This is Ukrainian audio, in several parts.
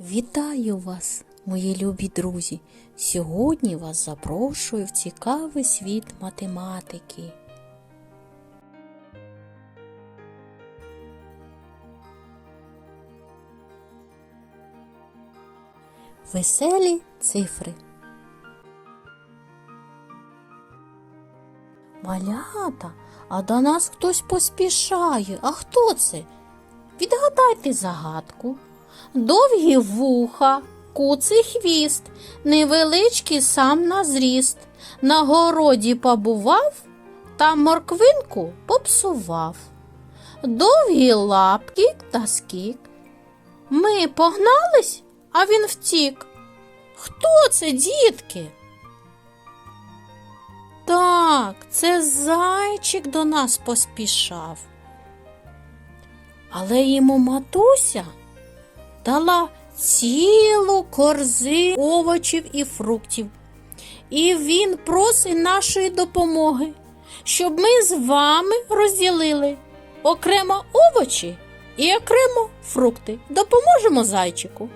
Вітаю вас, мої любі друзі! Сьогодні вас запрошую в цікавий світ математики. Веселі цифри. Малята, а до нас хтось поспішає. А хто це? Відгадайте загадку. Довгі вуха, куций хвіст, невеличкий сам на зріст. На городі побував, та морквинку попсував. Довгі лапки та скік. Ми погнались, а він втік. Хто це, дітки? Так, це зайчик до нас поспішав. Але йому матуся дала цілу корзину овочів і фруктів. І він просить нашої допомоги, щоб ми з вами розділили окремо овочі і окремо фрукти. Допоможемо зайчику.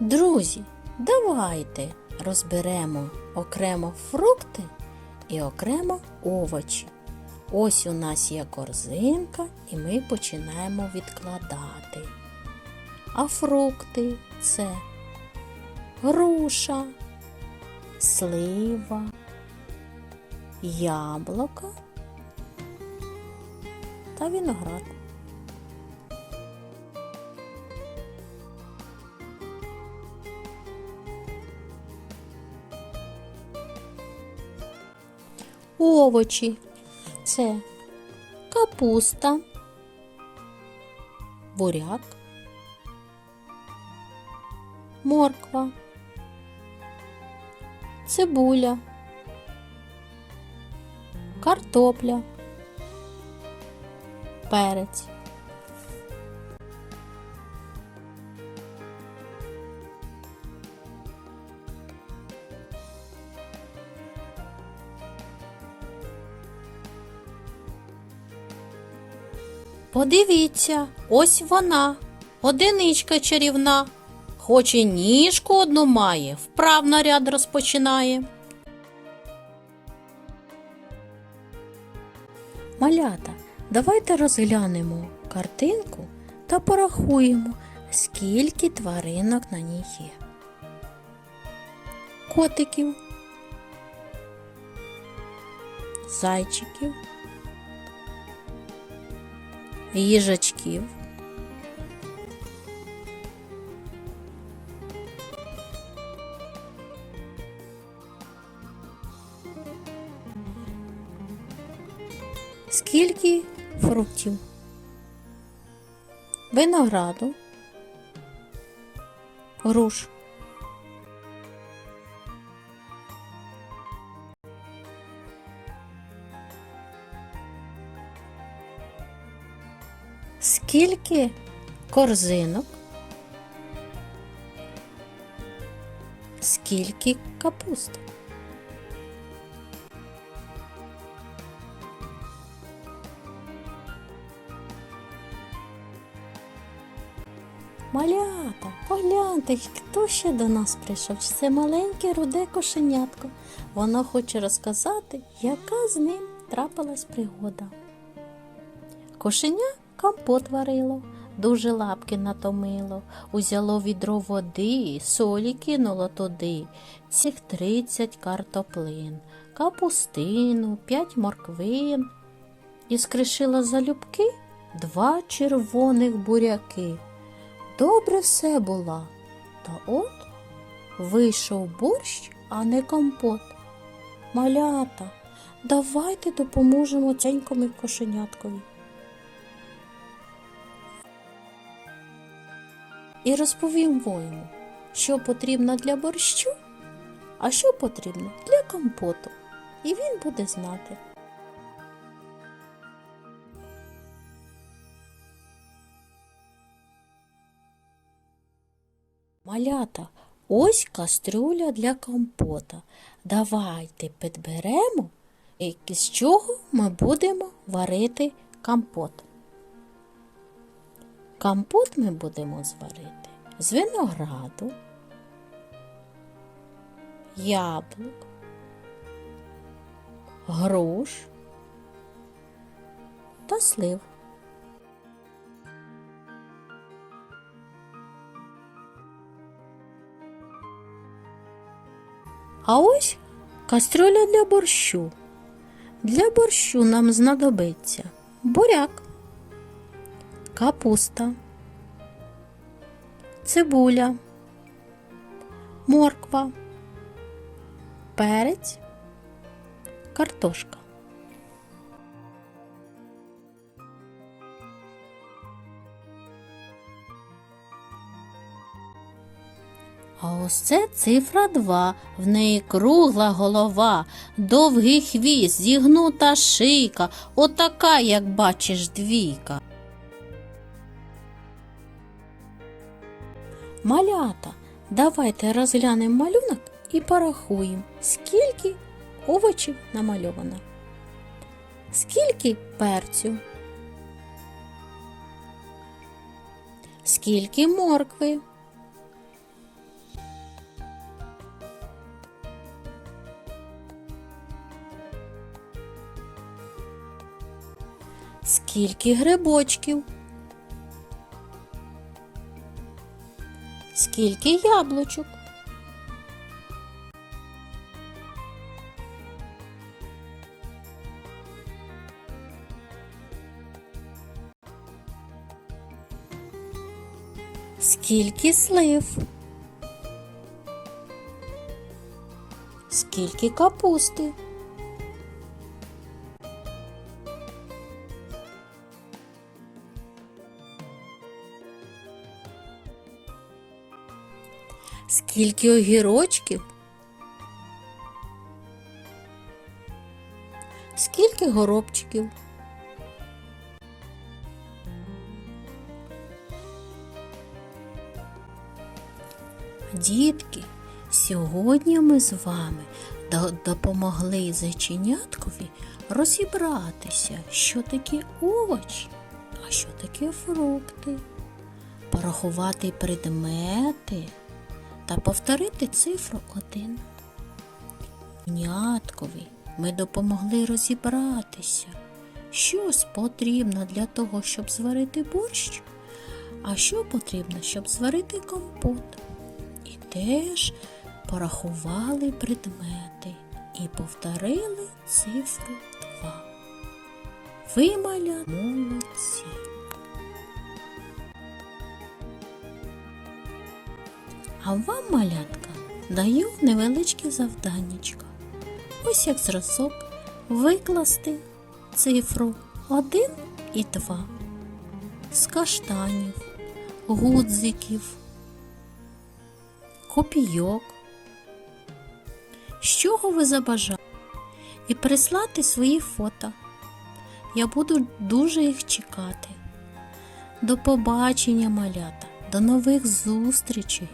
Друзі, давайте розберемо окремо фрукти і окремо овочі. Ось у нас є корзинка, і ми починаємо відкладати. А фрукти це груша, слива, яблука та виноград. Овочі це капуста, буряк, морква, цибуля, картопля, перець. Подивіться, ось вона, одиничка чарівна. Хоч і ніжку одну має, вправно ряд розпочинає. Малята, давайте розглянемо картинку та порахуємо, скільки тваринок на ній є. Котиків, зайчиків, їжачків, скільки фруктів, винограду, груш. Скільки корзинок? Скільки капусти? Малята, погляньте, хто ще до нас прийшов? Це маленьке руде кошенятко. Воно хоче розказати, яка з ним трапилась пригода. Кошеня компот варило, дуже лапки натомило, узяло відро води, солі кинуло туди, цих тридцять картоплин, капустину, п'ять морквин. І скришила залюбки два червоних буряки. Добре все була, та от вийшов борщ, а не компот. Малята, давайте допоможемо ценькому кошеняткові. І розповімо йому, що потрібно для борщу, а що потрібно для компоту. І він буде знати. Малята, Ось кастрюля для компота. Давайте підберемо, з чого ми будемо варити компот. Компот ми будемо зварити з винограду, яблук, груш та слив. А ось кастрюля для борщу. Для борщу нам знадобиться буряк, капуста, цибуля, морква, перець, картошка. А ось це цифра 2. В неї кругла голова, довгий хвіст, зігнута шийка, отака, як бачиш, двійка. Малята, давайте розглянемо малюнок і порахуємо, скільки овочів намальовано. Скільки перцю? Скільки моркви? Скільки грибочків? Скільки яблучок? Скільки слив? Скільки капусти? Скільки огірочків? Скільки горобчиків? Дітки, сьогодні ми з вами допомогли зайченяткові розібратися, що таке овочі, а що таке фрукти, порахувати предмети та повторити цифру 1. Няткові ми допомогли розібратися, що потрібно для того, щоб зварити борщ, а що потрібно, щоб зварити компот. І теж порахували предмети і повторили цифру 2. Ви, маля, молодці. А вам, малятка, даю невеличке завданнячко. Ось як зразок викласти цифру 1 і 2 з каштанів, гудзиків, копійок. З чого ви забажаєте? І прислати свої фото. Я буду дуже їх чекати. До побачення, малята, до нових зустрічей!